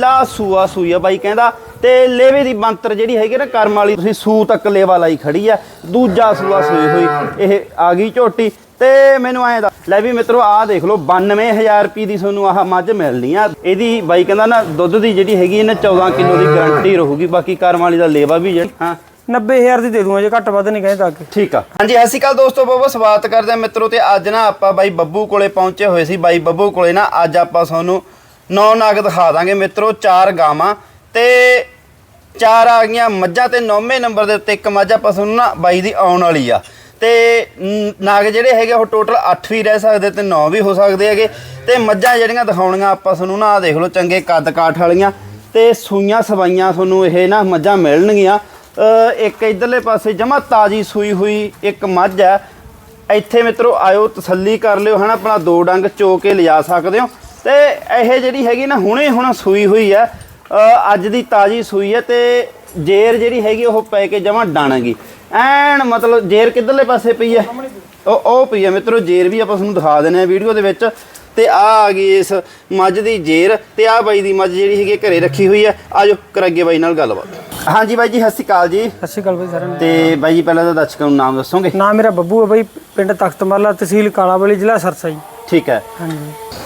ਲਾ ਸੂਆ ਸੂਈ ਆ ਬਾਈ ਕਹਿੰਦਾ। ਤੇ ਲੇਵੇ ਦੀ ਬੰਤਰ ਜਿਹੜੀ ਹੈਗੀ ਨਾ ਕਰਮ ਵਾਲੀ ਤੁਸੀਂ ਸੂ ਤੱਕ ਲੇਵਾ ਲਾਈ ਖੜੀ ਆ। ਦੂਜਾ ਸੂਆ ਸੂਈ ਹੋਈ ਇਹ ਆ ਗਈ ਝੋਟੀ। ਤੇ ਮੈਨੂੰ ਐਂ ਦਾ ਲੈ ਵੀ ਮਿੱਤਰੋ ਆਹ ਦੇਖ ਲਓ 92000 ਰੁਪਏ ਦੀ ਤੁਹਾਨੂੰ ਆਹ ਮੱਝ ਮਿਲਣੀ ਆ। ਇਹਦੀ ਬਾਈ ਕਹਿੰਦਾ ਨਾ ਦੁੱਧ ਦੀ ਜਿਹੜੀ ਹੈਗੀ ਇਹਨੇ 14 ਕਿਲੋ ਦੀ ਗਾਰੰਟੀ ਰਹੂਗੀ ਬਾਕੀ ਕਰਮ ਵਾਲੀ ਦਾ ਲੇਵਾ ਵੀ ਜਿਹੜੀ ਹਾਂ। 90000 ਦੀ ਦੇ ਦੂੰਗਾ ਜੇ ਘੱਟ ਵੱਧ ਨਹੀਂ ਕਹਿੰਦੇ ਤਾਂ ਅੱਗੇ। ਠੀਕ ਆ। ਹਾਂਜੀ ਸ਼੍ਰੀ ਅਕਾਲ ਦੋਸਤੋ ਬਹੁਤ ਸਵਾਗਤ ਕਰਦੇ ਆ ਮਿੱਤਰੋ ਤੇ ਅੱਜ ਨਾ ਆਪਾਂ ਬਾਈ ਬੱਬੂ ਕੋਲੇ ਪਹੁੰਚੇ ਹੋਏ ਸੀ। ਬਾਈ ਬੱਬੂ ਕੋਲੇ ਨਾ ਅੱਜ ਆਪਾਂ ਤੁਹਾਨੂੰ ਨੌ ਨਾਗ ਦਿਖਾ ਦਾਂਗੇ ਮਿੱਤਰੋ, ਚਾਰ ਗਾਵਾਂ ਤੇ ਚਾਰ ਆ ਗਈਆਂ ਮੱਝਾਂ ਤੇ ਨੌਵੇਂ ਨੰਬਰ ਦੇ ਉੱਤੇ ਇੱਕ ਮੱਝ ਆਪਾਂ ਤੁਹਾਨੂੰ ਨਾ ਬਾਈ ਦੀ ਆਉਣ ਵਾਲੀ ਆ। ਤੇ ਨਾਗ ਜਿਹੜੇ ਹੈਗੇ ਉਹ ਟੋਟਲ 8 ਵੀ ਰਹਿ ਸਕਦੇ ਤੇ 9 ਵੀ ਹੋ ਸਕਦੇ ਹੈਗੇ। ਤੇ ਮੱਝਾਂ ਜਿਹੜੀਆਂ ਦਿਖਾਉਣੀਆਂ ਆਪਾਂ ਤੁਹਾਨੂੰ ਨਾ ਦੇਖ ਲਓ ਚੰਗੇ ਕੱਦ ਕਾਠ ਵਾਲੀਆਂ ਤੇ ਸੂਈਆਂ ਸਵਾਈਆਂ ਤੁਹਾਨੂੰ ਇਹ ਨਾ ਮੱਝਾਂ ਮਿਲਣਗੀਆਂ। ਇੱਕ ਇਧਰਲੇ ਪਾਸੇ ਜਮਾ ਤਾਜੀ ਸੂਈ ਹੋਈ ਇੱਕ ਮੱਝ ਹੈ ਇੱਥੇ ਮਿੱਤਰੋ, ਆਇਓ ਤਸੱਲੀ ਕਰ ਲਿਓ, ਹਨਾ, ਆਪਣਾ ਦੋ ਡੰਗ ਚੋ ਕੇ ਲਿਜਾ ਸਕਦੇ ਹੋ। ਤੇ ਇਹ ਜਿਹੜੀ ਹੈਗੀ ਨਾ ਹੁਣੇ ਹੁਣ ਸੂਈ ਹੋਈ ਅ, ਅੱਜ ਦੀ ਤਾਜੀ ਸੂਈ ਹੈ ਤੇ ਜੇਰ ਜਿਹੜੀ ਹੈਗੀ ਉਹ ਪੈ ਕੇ ਜਮਾ ਡਾਣਾਗੀ ਐਨ ਮਤਲਬ ਜੇਰ ਕਿੱਧਰਲੇ ਪਾਸੇ ਪਈ ਹੈ ਉਹ ਉਹ ਪਈ ਹੈ ਮਿੱਤਰੋ ਜੇਰ ਵੀ ਆਪਾਂ ਤੁਹਾਨੂੰ ਦਿਖਾ ਦਿੰਦੇ ਆ ਵੀਡੀਓ ਦੇ ਵਿੱਚ। ਤੇ ਆ ਆ ਗਈ ਇਸ ਮੱਝ ਦੀ ਜੇਰ ਤੇ ਆ ਬਾਈ ਦੀ ਮੱਝ ਜਿਹੜੀ ਹੈਗੀ ਘਰੇ ਰੱਖੀ ਹੋਈ ਹੈ ਆਜੋ ਕਰਾਂਗੇ ਬਾਈ ਨਾਲ ਗੱਲਬਾਤ। ਹਾਂਜੀ ਬਾਈ ਜੀ ਸਤਿ ਸ਼੍ਰੀ ਅਕਾਲ ਜੀ। ਸਤਿ ਸ਼੍ਰੀ ਅਕਾਲ ਬਈ ਸਾਰਿਆਂ ਨੂੰ। ਤੇ ਬਾਈ ਜੀ ਪਹਿਲਾਂ ਤਾਂ ਦਰਸ਼ਕਾਂ ਨੂੰ ਨਾਮ ਦੱਸੋਗੇ? ਨਾਮ ਮੇਰਾ ਬੱਬੂ ਹੈ ਬਈ ਪਿੰਡ ਤਖਤਮਾਲਾ ਤਹਿਸੀਲ ਕਾਲਾਵਾਲੀ ਜ਼ਿਲ੍ਹਾ ਸਰਸਾ ਜੀ ਠੀਕ ਹੈ। ਹਾਂਜੀ।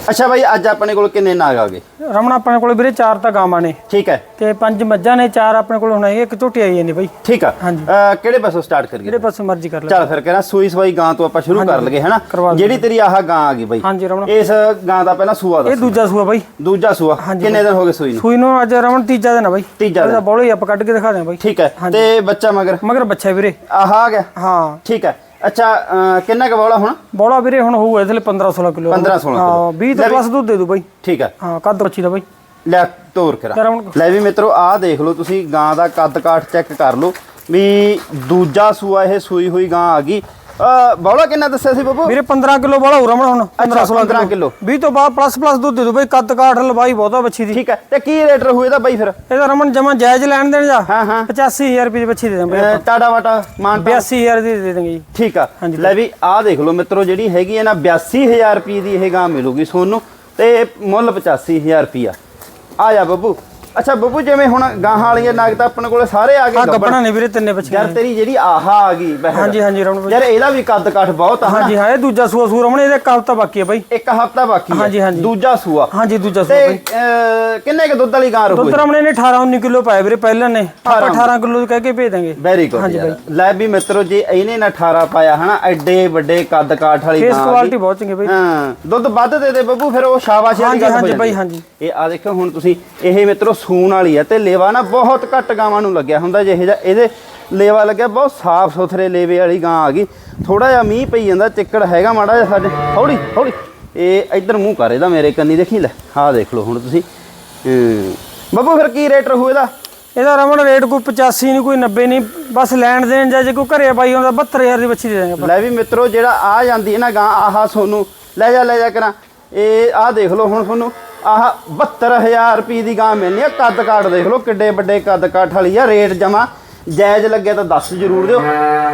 ਅੱਛਾ ਬਾਈ ਅੱਜ ਆਪਣੇ ਕੋਲ ਕਿੰਨੇ ਨਾਗ ਆ ਗਏ? ਰਮਣਾ ਆਪਣੇ ਕੋਲ ਵੀਰੇ ਚਾਰ ਤਾਂ ਗਾਵਾਂ ਨੇ। ਠੀਕ ਹੈ। ਤੇ ਪੰਜ ਮੱਝਾਂ ਨੇ ਚਾਰ ਆਪਣੇ ਕੋਲ ਹੁਣ ਹੈਗੇ ਇੱਕ ਝੋਟੀ ਆਈ ਜਾਂਦੀ ਬਈ। ਠੀਕ ਆ। ਹਾਂਜੀ। ਕਿਹੜੇ ਪਾਸੋਂ ਸਟਾਰਟ ਕਰੀਏ? ਜਿਹੜੇ ਪਾਸੇ ਮਰਜ਼ੀ ਕਰ ਲੈ ਚੱਲ ਫਿਰ ਕਰਾਂ ਸੂਈ ਸਵਾਈ ਗਾਂ ਤੋਂ ਆਪਾਂ ਸ਼ੁਰੂ ਕਰ ਲਗੇ ਹੈਨਾ। ਜਿਹੜੀ ਤੇਰੀ ਆਹ ਗਾਂ ਆ ਗਈ ਬਾਈ ਹਾਂਜੀ ਰਮਣਾ ਇਸ ਗਾਂ ਦਾ ਪਹਿਲਾਂ ਸੂਆ ਇਹ ਦੱਸ। ਦੂਜਾ ਸੂਆ ਬਈ। ਦੂਜਾ ਸੂਆ। ਕਿੰਨੇ ਦਿਨ ਹੋ ਗਏ ਸੂਈ ਨੂੰ? ਸੂਈ ਨੂੰ ਅੱਜ ਰਮਣ ਤੀਜਾ ਦਿਨ ਆ ਬਈ। ਤੀਜਾ ਦਿਨ। ਬੋਲੇ ਆਪਾਂ ਕੱਢ ਕੇ ਦਿਖਾ ਦਿਆਂ ਬਈ। ਠੀਕ ਹੈ। ਤੇ ਬੱਚਾ ਮਗਰ? ਮਗਰ ਬੱਚਾ ਵੀਰੇ। ਆਹ ਆ ਗਿਆ? ਹਾਂ। ਠੀਕ ਹੈ। ਅੱਛਾ ਕਿੰਨਾ ਕੁ ਬੋਲਾ ਹੁਣ? ਬੋਲਾ ਵੀਰੇ ਹੁਣ ਹੋਊ ਇਹਦੇ ਲਈ 15 16 ਕਿਲੋ 15 16 ਹਾਂ ਕਿਲੋ। 20 ਤੋਂ ਪਲੱਸ ਦੁੱਧ ਦੇ ਦੂ ਬਈ। ਠੀਕ ਹੈ ਹਾਂ ਕੱਦ ਬੱਚੀ ਦਾ ਬਈ। ਲੈ ਤੋਰ ਕਰਾ ਯਾਰ ਹੁਣ। ਲੈ ਵੀ ਮਿੱਤਰੋ ਆਹ ਦੇਖ ਲਓ ਤੁਸੀਂ ਗਾਂ ਦਾ ਕੱਦ ਕਾਠ ਚੈੱਕ ਕਰ ਲਓ ਵੀ ਦੂਜਾ ਸੂਆ ਇਹ ਸੂਈ ਹੋਈ ਗਾਂ ਆ ਗਈ। ਬੋਲਾ ਕਿੰਨਾ ਦੱਸਿਆ ਸੀ ਬੱਬੂ? ਵੀਰੇ 15 ਕਿਲੋ ਵਾਲਾ ਹੋ ਰਮਣ ਹੁਣ 15 16 15 ਕਿਲੋ। 20 ਤੋਂ ਬਾਅਦ ਪਲੱਸ ਪਲੱਸ ਦੁੱਧ ਦੇ ਦੂ ਬਈ ਕੱਦ ਕਾਠ ਲਵਾਈ ਬਹੁਤਾ ਬੱਚੀ ਦੀ। ਠੀਕ ਹੈ ਤੇ ਕੀ ਰੇਟ ਰਹੂ ਇਹਦਾ ਬਾਈ ਫਿਰ? ਇਹਦਾ ਰਮਨ ਜਮਾ ਜਾਇਜ਼ ਲੈਣ ਦੇਣ ਜਾ। ਹਾਂ ਹਾਂ। 85000 ਰੁਪਏ ਦੀ ਬੱਚੀ ਦੇ ਦਾਂਗੇ ਟਾਡਾ ਵਾਟਾ ਮਾਨ 82000 ਦੀ ਦੇ ਦਾਂਗੇ ਜੀ। ਠੀਕ ਆ। ਲੈ ਵੀ ਆਹ ਦੇਖ ਲਓ ਮਿੱਤਰੋ ਜਿਹੜੀ ਹੈਗੀ ਹੈ ਨਾ 82000 ਰੁਪਏ ਦੀ ਇਹ ਗਾਂ ਮਿਲੂਗੀ ਤੁਹਾਨੂੰ ਤੇ ਮੁੱਲ 85000 ਰੁਪਿਆ ਆ ਜਾ ਬੱਬੂ। ਅੱਛਾ ਬੱਬੂ ਜਿਵੇਂ ਹੁਣ ਗਾਹਾਂ ਵਾਲੀਆਂ ਨਗ ਤਾਂ ਆਪਣੇ ਕੋਲੇ ਸਾਰੇ ਆ ਆ ਗਏ ਗੱਬਣ। ਗੱਬਣਾ ਨੇ ਵੀਰੇ ਤਿੰਨੇ ਬੱਚੇ ਯਾਰ ਤੇਰੀ ਜਿਹੜੀ ਆਹਾ ਆ ਗਈ ਬਹਿਰ। ਹਾਂਜੀ ਹਾਂਜੀ ਰਮਨ ਯਾਰ ਇਹਦਾ ਵੀ ਕੱਦ ਕਾਠ ਬਹੁਤ ਆ ਹਾਂਜੀ ਹਾਂ ਇਹ ਦੂਜਾ ਸੂਆ ਸੂ ਰਮਨ ਇਹਦੇ ਕੱਲ ਤਾਂ ਬਾਕੀ ਹੈ ਬਈ। ਇੱਕ ਹਫਤਾ ਬਾਕੀ ਹਾਂਜੀ, ਹਾਂਜੀ। ਦੂਜਾ ਸੂਆ। ਹਾਂਜੀ ਦੂਜਾ ਸੂਆ ਬਈ। ਕਿੰਨੇ ਕ ਦੁੱਧ ਵਾਲੀ ਗਾਂ ਰਹੂ ਦੁੱਧ ਰਮਨ ਨੇ 18 19 ਕਿਲੋ ਪਾਏ ਵੀਰੇ ਪਹਿਲਾਂ ਨੇ। ਆਪਾਂ 18 ਕਿਲੋ ਕਹਿ ਕੇ ਭੇਜ ਦਾਂਗੇ। ਵੈਰੀ ਗੁੱਡ ਹਾਂਜੀ ਯਾਰ। ਲੈ ਵੀ ਮਿੱਤਰੋ ਜੇ ਇਹਨੇ ਨਾ 18 ਪਾਇਆ ਹਨਾ ਐਡੇ ਵੱਡੇ ਕੱਦ ਕਾਠ ਵਾਲੀ ਫੇਸ ਗਾਂ ਆ ਕੁਆਲਿਟੀ। ਬਹੁਤ ਚੰਗੀ ਬਈ। ਹਾਂ ਦੁੱਧ ਵੱਧ ਦੇ ਦੇ ਬੱਬੂ ਫਿਰ ਉਹ ਸ਼ਾਬਾਸ਼ ਵਾਲੀ ਹਾਂਜੀ, ਗੱਲ ਹੋ ਹਾਂਜੀ ਜਾਂਦੀ ਬਾਈ। ਹਾਂਜੀ। ਇਹ ਆ ਦੇਖੋ ਹੁਣ ਤੁਸੀਂ ਇਹ ਮਿੱਤਰੋ ਸੂਣ ਵਾਲੀ ਹੈ ਤੇ ਲੇਵਾ ਨਾ ਬਹੁਤ ਘੱਟ ਗਾਵਾਂ ਨੂੰ ਲੱਗਿਆ ਹੁੰਦਾ ਜਿਹੇ ਜਿਹਾ। ਇਹਦੇ ਲੇਵਾ ਲੱਗਿਆ ਬਹੁਤ ਸਾਫ਼ ਸੁਥਰੇ ਲੇਵੇ ਵਾਲੀ ਗਾਂ ਆ ਗਈ। ਥੋੜਾ ਜਿਹਾ ਮੀਂਹ ਪਈ ਜਾਂਦਾ ਚਿੱਕੜ ਹੈਗਾ ਮਾੜਾ ਜਿਹਾ ਸਾਡੇ। ਹੌਲੀ ਹੌਲੀ। ਇਹ ਇੱਧਰ ਮੂੰਹ ਕਰ ਇਹਦਾ ਮੇਰੇ ਕੰਨੀ ਦੇਖੀ ਲੈ ਆਹ ਦੇਖ ਲਓ ਹੁਣ ਤੁਸੀਂ। ਬੱਬੂ ਫਿਰ ਕੀ ਰੇਟ ਰਹੂ ਇਹਦਾ? ਇਹਦਾ ਰਮਨ ਰੇਟ ਕੋਈ 85 ਨਹੀਂ ਕੋਈ 90 ਨਹੀਂ ਬਸ ਲੈਣ ਦੇਣ ਜਾਂ ਜੇ ਕੋਈ ਘਰੇ ਬਾਈ ਆਉਂਦਾ 72000 ਦੀ ਬੱਚੀ ਦੇ ਦਾਂਗੇ ਆਪਾਂ। ਲੈ ਵੀ ਮਿੱਤਰੋ ਜਿਹੜਾ ਆ ਜਾਂਦੀ ਹੈ ਨਾ ਗਾਂ ਆਹ ਸੋਨੂੰ। ਲੈ ਜਾ ਲੈ ਜਾ ਕਰਾਂ। ਇਹ ਆਹ ਦੇਖ ਲਓ ਹੁਣ ਤੁਹਾਨੂੰ ਆਹ 72000 ਰੁਪਏ ਦੀ ਗਾਂ ਮਿਲਣੀ ਆ ਕੱਦ ਕਾਠ ਦੇਖ ਲਓ ਕਿੱਡੇ ਵੱਡੇ ਕੱਦ ਕਾਠ ਵਾਲੀ ਆ ਰੇਟ ਜਮਾ ਜਾਇਜ਼ ਲੱਗਿਆ ਤਾਂ ਦੱਸ ਜ਼ਰੂਰ ਦਿਓ।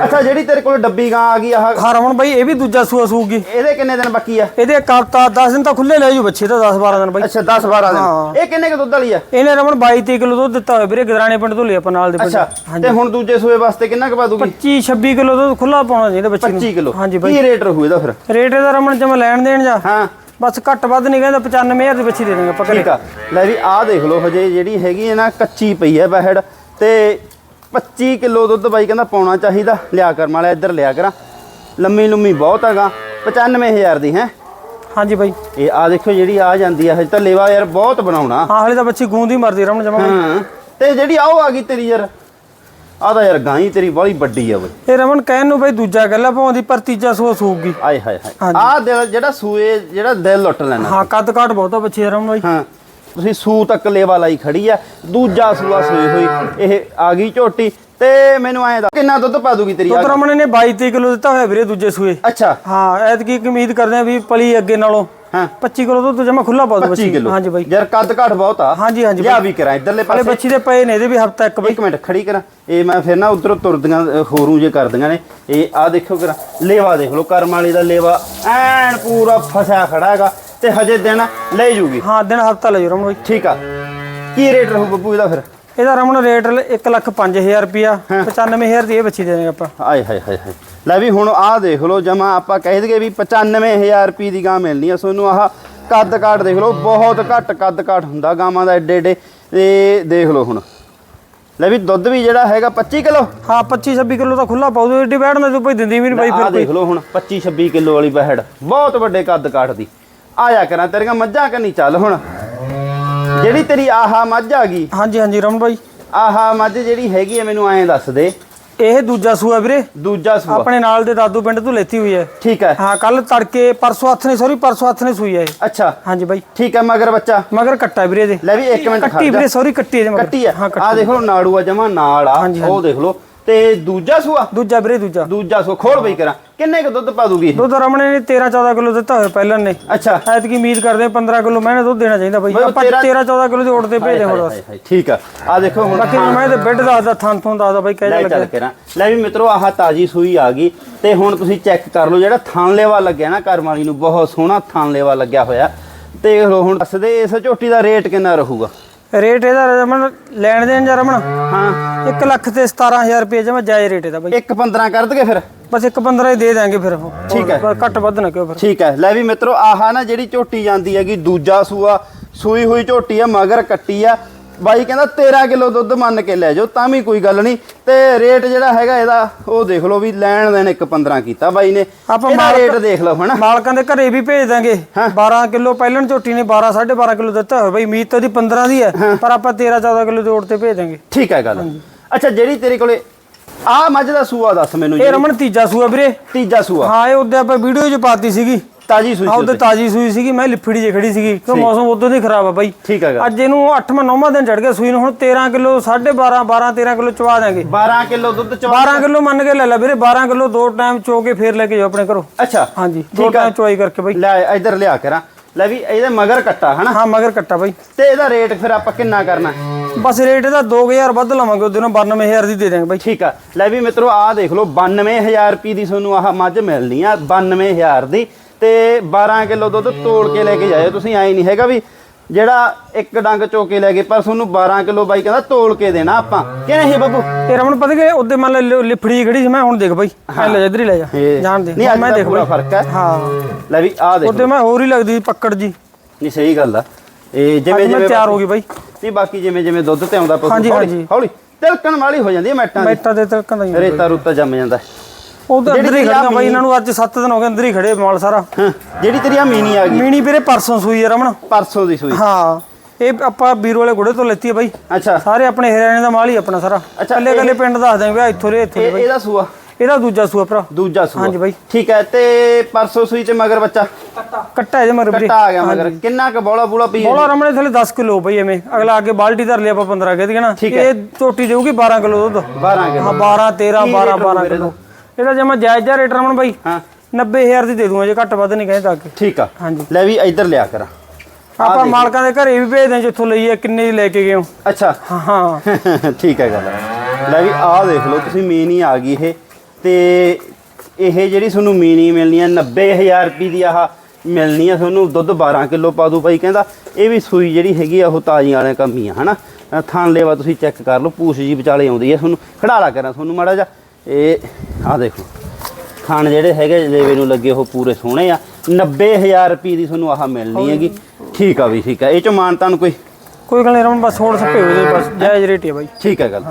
ਅੱਛਾ ਜਿਹੜੀ ਤੇਰੇ ਕੋਲ ਡੱਬੀ ਗਾਂ ਆ ਗਈ ਆਹ ਹਾਂ ਰਮਨ ਬਾਈ ਇਹ ਵੀ ਦੂਜਾ ਸੂਆ ਸੂਗੀ। ਇਹਦੇ ਕਿੰਨੇ ਦਿਨ ਬਾਕੀ ਆ? ਇਹਦੇ ਕਾਪਤਾ 10 ਦਿਨ ਤਾਂ ਖੁੱਲੇ ਲੈ ਜੂ ਬੱਚੇ ਤਾਂ 10 12 ਦਿਨ ਬਾਈ। ਅੱਛਾ 10 12 ਹਾਂ। ਦਿਨ ਇਹ ਕਿੰਨੇ ਕ ਦੁੱਧ ਵਾਲੀ ਆ? ਇਹਨੇ ਰਮਨ 22 23 ਕਿਲੋ ਦੁੱਧ ਦਿੱਤਾ ਹੋਇਆ ਵੀਰੇ ਗਦਰਾਣੇ ਪਿੰਡ ਤੋਂ ਲਿਆ ਆਪਾਂ ਨਾਲ ਦੇ ਪਿੰਡ। ਅੱਛਾ ਤੇ ਹੁਣ ਦੂਜੇ ਸੂਏ ਵਾਸਤੇ ਕਿੰਨਾ ਕ ਪਾ ਦੂਗੀ? 25 26 ਕਿਲੋ ਦੁੱਧ ਖੁੱਲਾ ਪਾਉਣਾ ਚਾਹੀਦਾ ਬੱਚੇ ਨੂੰ। 25 ਕਿਲੋ। ਹਾਂਜੀ ਬਾਈ। ਕੀ ਰੇਟ ਰਹੂ ਇਹਦਾ ਫਿਰ? ਰੇਟ ਇਹਦਾ ਰਮਨ ਜਮਾ ਲੈਣ ਦੇਣ ਜਾ। ਹਾਂ। ਬਸ ਘੱਟ ਵੱਧ ਨਹੀਂ ਕਹਿੰਦਾ 95000 ਦੀ ਬੱਚੀ ਦੇ ਦਾਂਗੇ ਆਪਾਂ ਘਰੇ। ਠੀਕ ਆ। ਲੈ ਵੀ ਆਹ ਦੇਖ ਲਓ ਹਜੇ ਜਿਹੜੀ ਹੈਗੀ ਹੈ ਨਾ ਕੱਚੀ ਪਈ ਹੈ ਬਹਿੜ। ਤੇ 25 ਕਿਲੋ ਦੁੱਧ ਬਾਈ ਕਹਿੰਦਾ ਪਾਉਣਾ ਚਾਹੀਦਾ ਲਿਆ ਕਰ ਮਾਲਾ ਇੱਧਰ ਲਿਆ ਕਰਾਂ। ਲੰਮੀ ਲੰਮੀ ਬਹੁਤ ਹੈਗਾ 95000 ਦੀ ਹੈ? ਹਾਂਜੀ ਬਾਈ। ਇਹ ਆ ਦੇਖੋ ਜਿਹੜੀ ਆ ਜਾਂਦੀ ਆ ਹਜੇ ਤਾਂ ਲੇਵਾ ਯਾਰ ਬਹੁਤ ਬਣਾਉਣਾ। ਹਾਂ ਹਲੇ ਤਾਂ ਬੱਚੀ ਗੂੰਦੀ ਮਰਦੀ ਰਮਨ ਜਮਾ ਹਾਂ। ਤੇ ਜਿਹੜੀ ਆ ਉਹ ਆ ਗਈ ਤੇਰੀ ਯਾਰ ਆ ਤਾਂ ਯਾਰ ਗਾਂ ਹੀ ਤੇਰੀ ਬਾਹਲੀ ਵੱਡੀ ਆ ਬਈ। ਇਹ ਰਮਨ ਕਹਿਣ ਨੂੰ ਬਾਈ ਦੂਜਾ ਗੱਲਾ ਪਾਉਂਦੀ ਪਰ ਤੀਜਾ ਸੂਆ ਸੂਗੀ। ਆਏ ਹਾਏ ਹਾਏ। ਆ ਜਿਹੜਾ ਸੂਏ ਜਿਹੜਾ ਦਿਲ ਲੁੱਟ ਲੈਣਾ। ਹਾਂ ਕੱਦ ਕਾਟ ਬਹੁਤਾ ਬੱਚੀ ਰਮਨ ਬਾਈ। ਹਾਂ ਤੁਸੀਂ ਸੂ ਤੱਕ ਲੇਵਾ ਲਾਈ ਖੜੀ ਆ। ਦੂਜਾ ਸੂਆ ਸੂਈ ਹੋਈ। ਇਹ ਆ ਗਈ ਝੋਟੀ। ਤੇ ਮੈਨੂੰ ਐਂ ਦਾ ਕਿੰਨਾ ਦੁੱਧ ਪਾ ਦੂਗੀ ਤੇਰੀ ਆ ਦੁੱਧ ਰਮਨ ਨੇ 22 23 ਕਿਲੋ ਦਿੱਤਾ ਹੋਇਆ ਵੀਰੇ ਦੂਜੇ ਸੂਏ। ਅੱਛਾ। ਹਾਂ ਐਤਕੀ ਉਮੀਦ ਕਰਦੇ ਆ ਵੀ ਪਲੀ ਅੱਗੇ ਨਾਲੋਂ। ਹਾਂ। 25 ਕਿਲੋ ਦੁੱਧ ਜਮਾ ਖੁੱਲਾ ਪਾ ਦੋ 25 ਬੱਚੀ। ਕਿਲੋ। ਹਾਂਜੀ ਬਾਈ। ਯਾਰ ਕੱਦ ਘਾਟ ਬਹੁਤ ਆ। ਹਾਂਜੀ ਹਾਂਜੀ ਲਿਆ ਵੀ ਕਰਾਂ ਇਧਰਲੇ ਪਾਸੇ। ਬੱਚੀ ਦੇ ਪਏ ਨੇ ਇਹਦੇ ਵੀ ਹਫਤਾ ਇੱਕ ਬਾਈ। ਇੱਕ ਮਿੰਟ ਖੜੀ ਕਰਾਂ। ਇਹ ਮੈਂ ਫਿਰ ਨਾ ਉਧਰੋਂ ਤੁਰਦੀਆਂ ਹੋਰੂ ਜੇ ਕਰਦੀਆਂ ਨੇ। ਇਹ ਆ ਦੇਖੋ ਕਰਾਂ। ਲੇਵਾ ਦੇਖ ਲਓ ਕਰਮ ਵਾਲੀ ਦਾ ਲੇਵਾ। ਐਨ ਪੂਰਾ ਫਸਿਆ ਖੜਾ ਹੈਗਾ ਤੇ ਹਜੇ ਦਿਨ ਲੈ ਜੂਗੀ। ਹਾਂ ਦਿਨ ਹਫਤਾ ਲੈ ਜਾਓ ਰਮਨ ਬਾਈ। ਠੀਕ ਆ। ਕੀ ਰੇਟ ਰਹੂ ਬੱਬੂ ਇਹਦਾ ਫਿਰ? ਇਹਦਾ ਰਮਣ ਰੇਟ 1 ਲੱਖ 5000 ਰੁਪਿਆ 95000 ਦੀ ਇਹ ਬੱਚੀ ਦੇ ਆਪਾਂ। ਆਏ ਹਾਏ ਹਾਏ ਹਾਏ। ਲੈ ਵੀ ਹੁਣ ਆਹ ਦੇਖ ਲਓ ਜਮਾ ਆਪਾਂ ਕਹਿ ਦਈਏ ਵੀ 95000 ਰੁਪਏ ਦੀ ਗਾਂ ਮਿਲਣੀ ਆ। ਤੁਹਾਨੂੰ ਆਹ ਕੱਦ ਕਾਠ ਦੇਖ ਲਓ ਬਹੁਤ ਘੱਟ ਕੱਦ ਕਾਠ ਹੁੰਦਾ ਗਾਵਾਂ ਦਾ ਏਡੇ ਏਡੇ। ਤੇ ਦੇਖ ਲਓ ਹੁਣ। ਲੈ ਵੀ ਦੁੱਧ ਵੀ ਜਿਹੜਾ ਹੈਗਾ 25 ਕਿਲੋ? ਹਾਂ 25 26 ਕਿਲੋ ਤਾਂ ਖੁੱਲਾ ਪਾਉ ਦੋ ਏਡੀ ਨਾ ਤੂੰ ਭਾਈ ਦਿੰਦੀ ਵੀ ਨਹੀਂ ਬਾਈ ਫਿਰ ਦੇਖ ਲਓ ਹੁਣ 25 26 ਕਿਲੋ ਵਾਲੀ ਬਹਿੜ ਬਹੁਤ ਵੱਡੇ ਕੱਦ ਕਾਠ ਦੀ। ਆਇਆ ਕਰਾਂ ਤੇਰੀਆਂ ਮੱਝਾਂ ਕੰਨੀ ਚੱਲ ਹੁਣ। ਜਿਹੜੀ ਤੇਰੀ ਆਹਾ ਮੱਝ ਆ ਗਈ ਹਾਂਜੀ ਹਾਂਜੀ ਰਮਣ ਬਾਈ। ਆਹਾ ਮੱਝ ਜਿਹੜੀ ਹੈਗੀ ਆ ਮੈਨੂੰ ਐਂ ਦੱਸ ਦੇ। ਇਹ ਦੂਜਾ ਸੂਆ ਵੀਰੇ। ਦੂਜਾ ਸੂਆ। ਆਪਣੇ ਨਾਲ ਦੇ ਦਾਦੂ ਪਿੰਡ ਤੋਂ ਲੈਤੀ ਹੋਈ ਹੈ। ਠੀਕ ਹੈ। ਹਾਂ ਕੱਲ ਤੜਕੇ ਪਰਸੋਂ ਹੱਥ ਨੇ ਸੌਰੀ ਪਰਸੋਂ ਹੱਥ ਨੇ ਸੂਈ ਹੈ ਅੱਛਾ। ਹਾਂਜੀ ਬਾਈ। ਠੀਕ ਹੈ ਮਗਰ ਬੱਚਾ। ਮਗਰ ਕੱਟਾ ਵੀਰੇ ਦੇ ਲੈ ਵੀ 1 ਮਿੰਟ ਕੱਟੀ ਵੀਰੇ ਸੌਰੀ ਕੱਟੀ ਇਹਦੇ ਮਗਰ। ਕੱਟੀ ਹਾਂ। ਆ ਦੇਖ ਨਾੜੂ ਆ ਜਮਾ ਨਾਲ ਆ। ਉਹ ਦੇਖ ਲਓ। ਤੇ ਦੂਜਾ ਸੂਆ? ਦੂਜਾ ਵੀਰੇ ਦੂਜਾ। ਦੂਜਾ ਸੂਆ ਖੋਲ ਬਈ ਕਰਾਂ। ਕਿੰਨੇ ਕੁ ਦੁੱਧ ਪਾ ਦੂਗੀ? ਦੁੱਧ ਰਮਣੇ ਨੇ 13 14 ਕਿਲੋ ਦਿੱਤਾ ਹੋਇਆ ਪਹਿਲਾਂ ਨੇ। ਅੱਛਾ। ਐਤਕੀ ਉਮੀਦ ਕਰਦੇ ਹਾਂ 15 ਕਿਲੋ ਮੈਨੇ ਦੁੱਧ ਦੇਣਾ ਚਾਹੀਦਾ ਬਾਈ। ਆਪਾਂ ਤੇਰਾਂ- 13 14 ਕਿਲੋ ਦੇ ਉੜਦੇ ਭੇਜਦੇ ਹੁਣ ਬਸ। ਠੀਕ ਆ। ਆ ਦੇਖੋ ਹੁਣ ਬਾਕੀ ਮੈਂ ਤੇ ਬੈੱਡ ਦੱਸਦਾ ਥਾਂ ਥੋਂ ਦੱਸਦਾ ਬਾਈ ਕਹਿ ਲੈ ਜਾ ਚੱਲ ਲੱਗਿਆ ਕਰਾਂ। ਲੈ ਵੀ ਮਿੱਤਰੋ ਆਹ ਤਾਜੀ ਸੂਈ ਆ ਗਈ। ਤੇ ਹੁਣ ਤੁਸੀਂ ਚੈੱਕ ਕਰ ਲਓ ਜਿਹੜਾ ਥਣ ਲੇਵਾ ਲੱਗਿਆ ਨਾ ਕਰਮ ਵਾਲੀ ਨੂੰ ਬਹੁਤ ਸੋਹਣਾ ਥਣ ਲੇਵਾ ਲੱਗਿਆ ਹੋਇਆ। ਤੇ ਹੁਣ ਦੱਸਦੇ ਇਸ ਝੋਟੀ ਦਾ ਰੇਟ ਕਿੰਨਾ ਰਹੂਗਾ? ਰੇਟ ਇਹਦਾ ਰਮਣ ਲੈਣ ਦੇਣ ਜਾਂ ਰਮਣ ਹਾਂ। 1 ਲੱਖ ਤੇ 17000 ਰੁਪਏ ਜਮਾ ਜਾਇਜ਼ ਰੇਟ ਇਹਦਾ ਬਾਈ। ਇੱਕ 15 ਕਰ ਦਗੇ ਫਿਰ? ਬਸ ਇੱਕ 15 ਹੀ ਦੇ ਦਾਂਗੇ ਫਿਰ ਉਹ। ਠੀਕ ਹੈ। ਹੋਰ ਘੱਟ ਵੱਧ ਨਾ ਕਿਉਂ ਫਿਰ। ਠੀਕ ਹੈ। ਲੈ ਵੀ ਮਿੱਤਰੋ ਆਹ ਨਾ ਜਿਹੜੀ ਝੋਟੀ ਜਾਂਦੀ ਹੈਗੀ ਦੂਜਾ ਸੂਆ ਸੂਈ ਹੋਈ ਝੋਟੀ ਆ ਮਗਰ ਕੱਟੀ ਆ। ਬਾਈ ਕਹਿੰਦਾ 13 ਕਿਲੋ ਦੁੱਧ ਮੰਨ ਕੇ ਲੈ ਜਾਓ ਤਾਂ ਵੀ ਕੋਈ ਗੱਲ ਨਹੀਂ। ਤੇ ਰੇਟ ਜਿਹੜਾ ਹੈਗਾ ਇਹਦਾ ਉਹ ਦੇਖ ਲਓ ਵੀ ਲੈਣ ਦੇਣ ਇੱਕ 15 ਕੀਤਾ ਬਾਈ ਨੇ। ਆਪਾਂ ਰੇਟ ਦੇਖ ਲਓ ਹਨਾ। ਮਾਲਕਾਂ ਦੇ ਘਰੇ ਵੀ ਭੇਜ ਦਾਂਗੇ। 12 ਕਿਲੋ ਪਹਿਲਣ ਝੋਟੀ ਨੇ 12 12.5 ਕਿਲੋ ਦਿੱਤਾ ਹੋਇਆ। ਬਾਈ ਉਮੀਦ ਤਾਂ ਉਹਦੀ 15 ਦੀ ਹੈ ਪਰ ਆਪਾਂ 13 14 ਕਿਲੋ ਦੇ ਉੜ ਤੇ ਭੇਜ ਦਾਂਗੇ। ਠੀਕ ਹੈ ਗੱਲ। ਅੱਛਾ ਜਿਹੜੀ ਤੇਰੇ ਕੋਲੇ ਆ ਮੱਝ ਦਾ ਸੂਆ ਦੱਸ ਮੈਨੂੰ ਇਹ ਜੀ ਰਮਣ ਤੀਜਾ ਸੂਆ ਵੀਰੇ। ਤੀਜਾ ਸੂਆ। ਹਾਂ ਇਹ ਉਹਦੇ ਆਪਾਂ ਵੀਡੀਓ 'ਚ ਪਾਤੀ ਸੀਗੀ। ਤਾਜੀ ਸੂਈ ਸੀ ਉਹਦੇ। ਤਾਜੀ ਸੂਈ ਸੀਗੀ ਮੈਂ ਲਿਫੜੀ ਜੇ ਖੜੀ ਸੀਗੀ ਕਿਉਂ ਮੌਸਮ ਉਦੋਂ ਦੀ ਖਰਾਬ ਆ ਬਾਈ। ਠੀਕ ਹੈ ਗੱਲ। ਅੱਜ ਇਹਨੂੰ 8ਵਾਂ 9ਵਾਂ ਦਿਨ ਚੜ ਗਿਆ ਸੂਈ ਨੂੰ ਹੁਣ 13 ਕਿਲੋ 12.5 12 13 ਕਿਲੋ ਚਵਾ ਦਾਂਗੇ 12 ਕਿਲੋ ਦੁੱਧ ਚਵਾ 12 ਕਿਲੋ ਮੰਨ ਕੇ ਲੈ ਲੈ ਵੀਰੇ 12 ਕਿਲੋ ਦੋ ਟਾਈਮ ਚੋ ਕੇ ਫੇਰ ਲੈ ਕੇ ਜਾਓ ਆਪਣੇ ਘਰੋਂ। ਅੱਛਾ ਹਾਂਜੀ ਦੋ। ਟਾਈਮ ਚਵਾਈ ਕਰਕੇ ਬਾਈ। ਲੈ ਇੱਧਰ ਲਿਆ ਕਰਾਂ। ਲੈ ਵੀ ਇਹਦੇ ਮਗਰ ਕੱਟਾ ਹਨਾ? ਹਾਂ ਮਗਰ ਕੱਟਾ ਬਾਈ। ਤੇ ਇਹਦਾ ਰੇਟ ਫਿਰ ਆਪਾਂ ਕਿੰਨਾ ਕਰਨਾ? ਬਸ ਰੇਟ ਇਹਦਾ 2000 ਵੱਧ ਲਵਾਂਗੇ ਉਹਦੇ ਨਾਲ 92000 ਦੀ ਦੇ ਦਾਂਗੇ ਬਾਈ। ਠੀਕ ਆ। ਲੈ ਵੀ ਮਿੱਤਰੋ ਆਹ ਦੇਖ ਲਓ 92000 ਰੁਪਏ ਦੀ ਤੁਹਾਨੂੰ ਆਹ ਮੱਝ ਮਿਲਣੀ ਆ 92000 ਦੀ। ਤੇ 12 ਕਿਲੋ ਦੁੱਧ ਤੋਲ ਕੇ ਲੈ ਕੇ ਜਾਇਓ। ਤੁਸੀਂ ਐ ਨਹੀਂ ਹੈਗਾ ਵੀ ਜਿਹੜਾ ਇੱਕ ਡੰਗ ਚੋ ਕੇ ਲੈ ਗਏ ਪਰ ਤੁਹਾਨੂੰ 12 ਕਿਲੋ ਬਾਈ ਕਹਿੰਦਾ ਤੋਲ ਕੇ ਦੇਣਾ ਆਪਾਂ। ਕਿ ਨਹੀਂ ਬੱਬੂ? ਇਹ ਰਮਣ ਪਤਾ ਕਿ ਉਹਦੇ ਮੰਨ ਲੈ ਲਿਫੜੀ ਖੜੀ ਸੀ? ਮੈਂ ਹੁਣ ਦੇਖ ਬਾਈ। ਐ ਲੈ ਜਾ ਇੱਧਰ ਹੀ ਲੈ ਜਾ। ਜਾਣ ਦੇ। ਨਹੀਂ ਮੈਂ ਦੇਖ ਪੂਰਾ ਫ਼ਰਕ ਹੈ। ਹਾਂ। ਲੈ ਵੀ ਆਹ ਦੇਖ। ਉਹਦੇ ਮੈਂ ਹੋਰ ਹੀ ਲੱਗਦੀ ਸੀ ਪੱਕੜ ਜੀ। ਨਹੀਂ ਸਹੀ ਗੱਲ ਆ। ਇਹ ਜਿਵੇਂ ਜਿਵੇਂ ਤਿਆਰ ਹੋ ਗਈ ਬਾਈ। ਨਹੀਂ ਬਾਕੀ ਜਿਵੇਂ ਜਿਵੇਂ ਦੁੱਧ ਤੇ ਆਉਂਦਾ ਪਸ਼ੂ ਹੌਲੀ। ਹੌਲੀ। ਤਿਲਕਣ ਵਾਲੀ ਹੋ ਜਾਂਦੀ ਹੈ ਮੈਟਾਂ ਦੀ। ਬੈਟਾ ਦੇ ਤਲਕਾਂ ਦਾ ਹੀ ਆ। ਰੇਤਾ ਰੁੱਤਾ ਜੰਮ ਜਾਂਦਾ। ਉਹ ਤਾਂ ਅੰਦਰ ਹੀ ਖੜੀਆਂ ਬਾਈ ਇਹਨਾਂ ਨੂੰ ਅੱਜ 7 ਦਿਨ ਹੋ ਗਏ ਅੰਦਰ ਹੀ ਖੜੇ ਮਾਲ ਸਾਰਾ। ਜਿਹੜੀ ਤੇਰੀ ਆ ਮੀਨੀ ਆ ਗਈ। ਮੀਣੀ ਵੀਰੇ ਪਰਸੋਂ ਸੂਈ ਹੈ ਰਮਣ ਪਰਸੋਂ ਦੀ ਸੂਈ। ਹਾਂ ਇਹ ਆਪਾਂ ਵੀਰੋ ਵਾਲੇ ਘੋੜੇ ਤੋਂ ਲੈਤੀ ਹੈ ਬਾਈ। ਅੱਛਾ। ਸਾਰੇ ਆਪਣੇ ਹਰਿਆਣੇ ਦਾ ਮਾਲ ਹੀ ਆਪਣਾ ਸਾਰਾ। ਕੱਲੇ ਕੱਲੇ ਪਿੰਡ ਦੱਸ ਦਾਂਗੇ ਵੀ ਇੱਥੋਂ ਦੇ ਇੱਥੋਂ ਬਾਈ। ਇਹਦਾ ਸੂਆ? ਇਹਦਾ ਦੂਜਾ ਸੂਆ ਭਰਾ। ਦੂਜਾ ਸੂਆ। ਹਾਂਜੀ ਬਾਈ। ਠੀਕ ਹੈ ਤੇ ਪਰਸੋਂ ਸੂਈ ਤੇ ਮਗਰ ਬੱਚਾ? ਕੱਟਾ। ਇਹਦੇ ਮਰ ਵੀਰੇ ਕੱਟਾ ਆ ਗਿਆ ਮਗਰ। ਕਿੰਨਾ ਕੁ ਬੋਲਾ ਬੂਲਾ ਪੀ ਬੋਲਾ ਰਮਣੇ ਥਲੇ 10 ਕਿਲੋ ਬਈ ਐਵੇਂ। ਅਗਲਾ ਅੱਗੇ ਬਾਲਟੀ ਧਰ ਲਿਆ ਆਪਾਂ 15 ਕਹਿ ਹੈ। ਇਹ ਝੋਟੀ ਦੇਊਗੀ 12 ਕਿਲੋ ਦੁੱਧ। 12 ਕਿਲੋ। ਹਾਂ 12 13 ਕੀ 12 ਰੇਟ 12 ਹੋਊ ਕਿਲੋ। ਇਹਦਾ ਜਮਾ ਜਾਇਜ਼ ਜਿਹਾ ਰੇਟ ਰਮਣ ਬਾਈ। ਹਾਂ। 90000 ਦੀ ਦੇ ਦੂੰਗਾ ਜੇ ਘੱਟ ਵੱਧ ਨਹੀਂ ਕਹਿੰਦਾ ਅੱਗੇ। ਠੀਕ ਆ। ਹਾਂਜੀ। ਲੈ ਵੀ ਇੱਧਰ ਲਿਆ ਕਰਾਂ। ਆਪਾਂ ਮਾਲਕਾਂ ਦੇ ਘਰੇ ਵੀ ਭੇਜਦੇ ਹਾਂ ਜਿੱਥੋਂ ਲਈ ਹੈ ਕਿੰਨੇ ਦੀ ਲੈ ਕੇ ਗਏ ਹੋ। ਅੱਛਾ। ਹਾਂ ਹਾਂ। ਠੀਕ ਹੈ ਗੱਲ ਲੈ ਵੀ ਆਹ ਦੇਖ ਲਓ ਤੁਸੀਂ ਮੀਨੀ ਆ ਗਈ ਇਹ। ਤੇ ਇਹ ਜਿਹੜੀ ਤੁਹਾਨੂੰ ਮੀਨੀ ਮਿਲਣੀ ਆ 90000 ਰੁਪਏ ਦੀ ਆਹ ਮਿਲਣੀ ਆ ਤੁਹਾਨੂੰ ਦੁੱਧ 12 ਕਿਲੋ ਪਾ ਦੂ ਬਾਈ ਕਹਿੰਦਾ। ਇਹ ਵੀ ਸੂਈ ਜਿਹੜੀ ਹੈਗੀ ਆ ਉਹ ਤਾਜ਼ੀ ਵਾਲੇ ਕੰਮੀ ਆ ਹਨਾ ਥਣ ਲੇਵਾ ਤੁਸੀਂ ਚੈੱਕ ਕਰ ਲਓ ਪੂਛ ਜੀ ਵਿਚਾਲੇ ਆਉਂਦੀ ਆ ਤੁਹਾਨੂੰ। ਖੜਾਲਾ ਕਰਾਂ ਤੁਹਾਨੂੰ ਮਾੜਾ ਜਿਹਾ। ਇਹ ਆਹ ਦੇਖੋ। ਖਾਣ ਜਿਹੜੇ ਹੈਗੇ ਲੇਵੇ ਨੂੰ ਲੱਗੇ ਉਹ ਪੂਰੇ ਸੋਹਣੇ ਆ। 90000 ਰੁਪਏ ਦੀ ਤੁਹਾਨੂੰ ਆਹ ਮਿਲਣੀ ਹੈਗੀ। ਠੀਕ ਆ ਵੀ ਠੀਕ ਆ। ਇਹ ਚ ਮਾਨਤਾਨ ਕੋਈ ਕੋਈ ਗੱਲ ਨਹੀਂ ਰਮਣ ਬਸ ਹੋਰ ਸੱਪੇ ਹੋ ਜਾਏ ਬਸ ਜਾਇਜ਼ ਰੇਟ ਹੀ ਬਾਈ। ਠੀਕ ਹੈ ਗੱਲ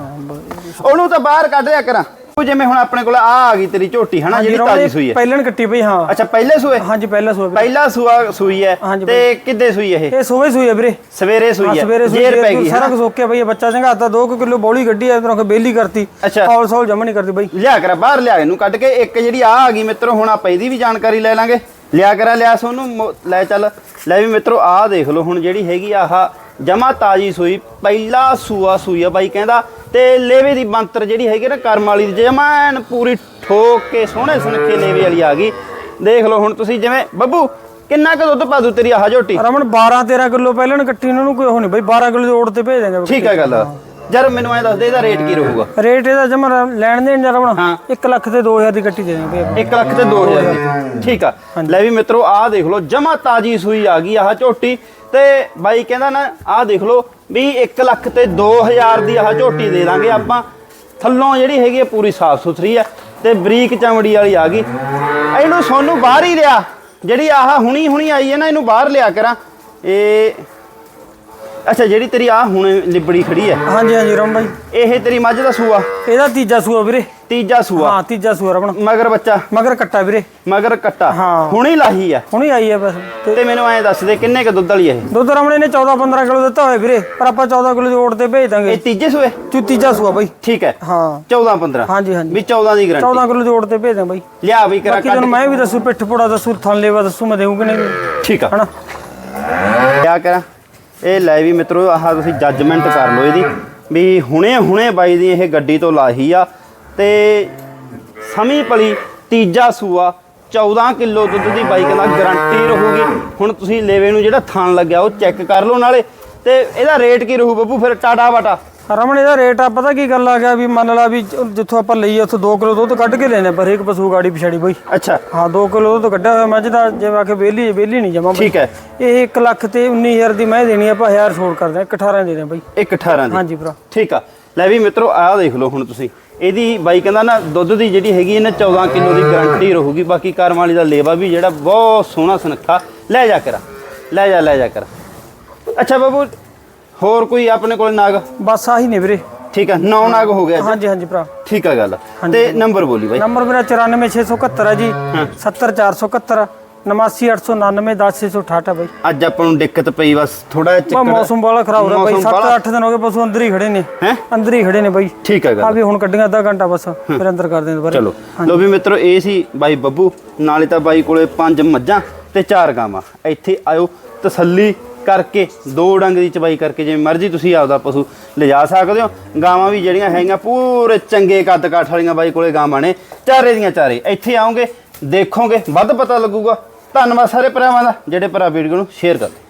ਉਹਨੂੰ ਤਾਂ ਬਾਹਰ ਕੱਢ ਦਿਆ ਕਰਾਂ। ਉਹ ਜਿਵੇਂ ਹੁਣ ਆਪਣੇ ਕੋਲ ਆ ਆ ਗਈ ਤੇਰੀ ਝੋਟੀ ਹਨਾ ਜਿਹੜੀ ਤਾਜੀ ਸੂਈ ਹੈ। ਪਹਿਲਣ ਕੱਟੀ ਬਈ ਹਾਂ। ਅੱਛਾ ਪਹਿਲੇ ਸੂਏ? ਹਾਂਜੀ ਪਹਿਲਾ ਸੂਆ ਵੀਰੇ। ਪਹਿਲਾ ਸੂਆ ਸੂਈ ਹੈ ਤੇ ਕਿੱਦੇ ਸੂਈ ਇਹ? ਇਹ ਸੂਏ ਸੂਈ ਹੈ ਵੀਰੇ। ਸਵੇਰੇ ਸੂਈ ਹੈ ਸਵੇਰੇ ਸੂਈ ਜੇਰ ਪੈ ਹੈ, ਗਈ ਸਾਰਾ ਕੁਝ ਓਕੇ ਬਈ ਬੱਚਾ ਚੰਗਾਤਾ 2 ਕਿਲੋ ਬੋਲੀ ਗੱਡੀ ਐ ਤਰ੍ਹਾਂ ਬੇਲੀ ਕਰਤੀ। ਔਲ ਸੌਲ ਜਮਾ ਨਹੀਂ ਕਰਦੀ ਬਈ। ਲਿਆ ਕਰਾ ਬਾਹਰ ਲਿਆ ਇਹਨੂੰ ਕੱਢ ਕੇ ਇੱਕ ਜਿਹੜੀ ਆ ਆ ਗਈ ਮਿੱਤਰੋ ਹੁਣ ਆਪਾਂ ਇਹਦੀ ਵੀ ਜਾਣਕਾਰੀ ਲੈ ਲਾਂਗੇ। ਲਿਆ ਕਰਾ ਲਿਆ ਸੋਨੂੰ ਲੈ ਚੱਲ। ਲੈ ਵੀ ਮਿੱਤਰੋ ਆ ਦੇਖ ਲਓ ਹੁਣ ਜਿਹੜੀ ਹੈਗੀ ਆਹ ਜਮਾ ਤਾਜੀ ਸੂਈ ਪਹਿਲਾ ਸੂਆ ਸੂਈ ਆ ਬਾਈ ਕਹਿੰਦਾ। ਤੇ ਲੇਵੇ ਦੀ ਬੰਤਰ ਜਿਹੜੀ ਹੈਗੀ ਨਾ ਕਰਮ ਵਾਲੀ ਦੀ ਜਮਾ ਐਨ ਪੂਰੀ ਠੋਕ ਕੇ ਸੋਹਣੇ ਸੁਨੱਖੇ ਲੇਵੇ ਵਾਲੀ ਆ ਗਈ। ਦੇਖ ਲਓ ਹੁਣ ਤੁਸੀਂ ਜਿਵੇਂ ਬੱਬੂ ਕਿੰਨਾ ਕੁ ਦੁੱਧ ਪਾ ਦੂ ਤੇਰੀ ਆਹ ਝੋਟੀ? ਰਮਣ 12 13 ਕਿਲੋ ਪਹਿਲਣ ਕੱਟੀ ਇਹਨਾਂ ਨੂੰ ਕੋਈ ਉਹ ਨਹੀਂ ਬਈ 12 ਕਿਲੋ ਓੜ ਤੇ ਭੇਜ ਦੇਂਗੇ ਠੀਕ ਹੈ ਗੱਲ। ਯਾਰ ਮੈਨੂੰ ਐ ਦੱਸ ਦੇ ਇਹਦਾ ਰੇਟ ਕੀ ਰਹੂਗਾ? ਰੇਟ ਇਹਦਾ ਜਮਾ ਲੈਣ ਦੇਣ ਜਰਾ ਹਾਂ। 1 ਲੱਖ ਤੇ 2000 ਦੀ ਕੱਟੀ ਦੇ ਬਈ 1 ਲੱਖ ਤੇ 2000 ਦੀ। ਠੀਕ ਆ। ਲੈ ਵੀ ਮਿੱਤਰੋ ਆਹ ਦੇਖ ਲਓ ਜਮਾ ਤਾਜੀ ਸੂਈ ਆ ਗਈ ਆਹ ਝੋਟੀ। ਤੇ ਬਾਈ ਕਹਿੰਦਾ ਨਾ ਆਹ ਦੇਖ ਲਓ ਵੀ 1 ਲੱਖ ਤੇ 2000 ਦੀ ਆਹ ਝੋਟੀ ਦੇ ਦਾਂਗੇ ਆਪਾਂ। ਥੱਲੋਂ ਜਿਹੜੀ ਹੈਗੀ ਆ ਪੂਰੀ ਸਾਫ਼ ਸੁਥਰੀ ਆ ਤੇ ਬਰੀਕ ਚਮੜੀ ਵਾਲੀ ਆ ਗਈ। ਇਹਨੂੰ ਸੋਨੂੰ ਬਾਹਰ ਹੀ ਲਿਆ। ਜਿਹੜੀ ਆਹ ਹੁਣੀ ਹੁਣੀ ਆਈ ਹੈ ਨਾ ਇਹਨੂੰ ਬਾਹਰ ਲਿਆ ਕਰਾਂ। ਇਹ ਅੱਛਾ ਜਿਹੜੀ ਤੇਰੀ ਆ ਹੁਣ ਲਿਬੜੀ ਖੜੀ ਹੈ। ਹਾਂਜੀ ਹਾਂਜੀ ਰਮ ਬਾਈ। ਇਹ ਤੇਰੀ ਮੱਝ ਦਾ ਸੂਆ? ਇਹਦਾ ਤੀਜਾ ਸੂਆ ਵੀਰੇ। ਤੀਜਾ ਸੂਆ? ਹਾਂ ਤੀਜਾ ਸੂਆ ਰਮਣ ਮਗਰ ਬੱਚਾ? ਮਗਰ ਕੱਟਾ ਵੀਰੇ। ਮਗਰ ਕੱਟਾ? ਹਾਂ। ਹੁਣੀ ਲਾਹੀ ਆ? ਹੁਣੀ ਆਈ ਹੈ ਬਸ। ਤੇ ਮੈਨੂੰ ਐਂ ਦੱਸ ਦੇ ਕਿੰਨੇ ਕ ਦੁੱਧ ਵਾਲੀ ਹੈ ਦੁੱਧ ਰਮਣੇ ਨੇ 14 15 ਕਿਲੋ ਦਿੱਤਾ ਹੋਇਆ ਵੀਰੇ ਪਰ ਆਪਾਂ 14 ਕਿਲੋ ਦੀ ਓੜ ਤੇ ਭੇਜ ਇਹ ਦਾਂਗੇ। ਇਹ ਤੀਜੇ ਸੂਏ? ਤੂੰ ਤੀਜਾ ਸੂਆ ਬਾਈ। ਠੀਕ ਹੈ। ਹਾਂ। 14 15 ਹਾਂਜੀ ਹਾਂਜੀ। ਵੀ 14 ਦੀ ਗਰੰਟੀ 14 ਕਿਲੋ ਦੀ ਓੜ ਤੇ ਭੇਜ ਦਾਂ ਬਾਈ। ਲਿਆ ਵੀ ਕਰਾ ਤੈਨੂੰ ਮੈਂ ਵੀ ਦੱਸੂ ਪਿੱਠ ਪੋੜਾ ਦੱਸੂ ਥਣ ਲੇਵਾ ਦੱਸੂ ਮੈਂ ਦੇਊਂ ਕਿ ਨਹੀਂ। ਠੀਕ ਆ। ਹਨਾ? ਕਿਆ ਕਰਾਂ। ਇਹ ਲੈ ਵੀ ਮਿੱਤਰੋ, ਆਹ ਤੁਸੀਂ ਜੱਜਮੈਂਟ ਕਰ ਲਓ ਇਹਦੀ ਵੀ ਹੁਣੇ ਹੁਣੇ ਬਾਈ ਦੀ ਇਹ ਗੱਡੀ ਤੋਂ ਲਾਹੀ ਆ ਤੇ ਸਮੀ ਪਲੀ ਤੀਜਾ ਸੂਆ 14 ਕਿਲੋ ਦੁੱਧ ਦੀ ਬਾਈਕ ਦਾ ਗਾਰੰਟੀ ਰਹੂਗੀ। ਹੁਣ ਤੁਸੀਂ ਲੇਵੇ ਨੂੰ ਜਿਹੜਾ ਥਣ ਲੱਗਿਆ ਉਹ ਚੈੱਕ ਕਰ ਲਓ ਨਾਲੇ। ਤੇ ਇਹਦਾ ਰੇਟ ਕੀ ਰਹੂ ਬੱਬੂ? ਫਿਰ ਟਾਟਾ ਬਾਟਾ। ਰਮਣ ਇਹਦਾ ਰੇਟ ਆ ਪਤਾ ਕੀ ਗੱਲ ਆ ਗਿਆ ਵੀ ਮੰਨ ਲਾ ਵੀ ਜਿੱਥੋਂ ਆਪਾਂ ਲਈਏ ਉੱਥੋਂ 2 ਕਿਲੋ ਦੁੱਧ ਕੱਢ ਕੇ ਲੈਣੇ ਪਰ ਇੱਕ ਪਸ਼ੂ ਗਾੜੀ ਪਿਛਾੜੀ ਬਾਈ। ਅੱਛਾ। ਹਾਂ 2 ਕਿਲੋ ਦੁੱਧ ਕੱਢਿਆ ਹੋਇਆ ਮੱਝ ਦਾ ਜਿਵੇਂ ਆਖੇ ਵਿਹਲੀ ਵਿਹਲੀ ਨਹੀਂ ਜਮਾ ਠੀਕ ਹੈ। ਇਹ 1 ਲੱਖ ਤੇ 19000 ਦੀ ਮੈਂ ਦੇਣੀ ਆਪਾਂ 1000 ਛੋੜ ਕਰਦੇ ਆ 18 ਦੇ ਦੇ ਬਾਈ। ਇੱਕ 18 ਦੀ। ਹਾਂਜੀ ਭਰਾ। ਠੀਕ ਆ। ਲੈ ਵੀ ਮਿੱਤਰੋ ਆਹ ਦੇਖ ਲਓ ਹੁਣ ਤੁਸੀਂ। ਇਹਦੀ ਬਾਈ ਕਹਿੰਦਾ ਨਾ ਦੁੱਧ ਦੀ ਜਿਹੜੀ ਹੈਗੀ ਇਹਨੇ 14 ਕਿਲੋ ਦੀ ਗਾਰੰਟੀ ਰਹੂਗੀ। ਬਾਕੀ ਕਰਮ ਵਾਲੀ ਦਾ ਲੇਵਾ ਵੀ ਜਿਹੜਾ ਬਹੁਤ ਸੋਹਣਾ ਸੁਨੱਖਾ। ਲੈ ਜਾ ਕਰ। ਲੈ ਜਾ ਲੈ ਜਾ ਕਰ। ਅੱਛਾ ਬਾਬੂ ਹੋਰ ਕੋਈ ਆਪਣੇ ਕੋਲ ਨਾਗ? ਬਸ ਆਹੀ ਨੇ ਵੀਰੇ। ਠੀਕ ਆ ਨੌ ਨਾਗ ਹੋ ਗਿਆ ਹਾਂਜੀ ਹਾਂਜੀ ਭਰਾ। ਠੀਕ ਆ ਗੱਲ। ਤੇ ਨੰਬਰ ਬੋਲੀ ਬਾਈ। ਨੰਬਰ ਮੇਰਾ 94671 ਹੈ। ਜੀ 70471 89899 10668 ਬਾਈ। ਅੱਜ ਆਪਾਂ ਨੂੰ ਦਿੱਕਤ ਪਈ ਬਸ ਥੋੜਾ ਬਾ ਚੱਕਰ ਮੌਸਮ ਵਾਲਾ ਖਰਾਬ ਹੋ ਰਿਹਾ ਬਾਈ। ਮੌਸਮ ਬਾਹਲਾ- 7-8 ਦਿਨ ਹੋ ਗਏ ਪਸ਼ੂ ਅੰਦਰ ਹੀ ਖੜੇ ਨੇ। ਹੈਂ? ਅੰਦਰ ਹੀ ਖੜੇ ਨੇ ਬਾਈ। ਠੀਕ ਆ ਆ ਗੱਲ ਵੀ ਹੁਣ ਕੱਢੀਆਂ ਅੱਧਾ ਘੰਟਾ ਬਸ ਫਿਰ ਅੰਦਰ ਕਰ ਦੇਣ ਦੁਬਾਰਾ। ਚਲੋ। ਲੋ ਵੀ ਮਿੱਤਰੋ ਇਹ ਸੀ ਬਾਈ ਬੱਬੂ। ਨਾਲੇ ਤਾਂ ਬਾਈ ਕੋਲੇ ਪੰਜ ਮੱਝਾਂ ਤੇ ਚਾਰ ਗਾਵਾਂ। ਇੱਥੇ ਆਇਓ ਤਸੱਲੀ ਕਰਕੇ, ਦੋ ਡੰਗ ਦੀ ਚਬਾਈ ਕਰਕੇ ਜਿਵੇਂ ਮਰਜ਼ੀ ਤੁਸੀਂ ਆਪਦਾ ਪਸ਼ੂ ਲਿਜਾ ਸਕਦੇ ਹੋ। ਗਾਵਾਂ ਵੀ ਜਿਹੜੀਆਂ ਹੈਗੀਆਂ ਪੂਰੇ ਚੰਗੇ ਕੱਦ ਕਾਠ ਵਾਲੀਆਂ ਬਾਈ ਕੋਲੇ ਗਾਵਾਂ ਨੇ। ਚਾਰੇ ਦੀਆਂ ਚਾਰੇ। ਇੱਥੇ ਆਓਗੇ, ਦੇਖੋਗੇ, ਵੱਧ ਪਤਾ ਲੱਗੂਗਾ। ਧੰਨਵਾਦ ਸਾਰੇ ਭਰਾਵਾਂ ਦਾ, ਜਿਹੜੇ ਭਰਾ ਵੀਡੀਓ ਨੂੰ ਸ਼ੇਅਰ ਕਰਦੇ।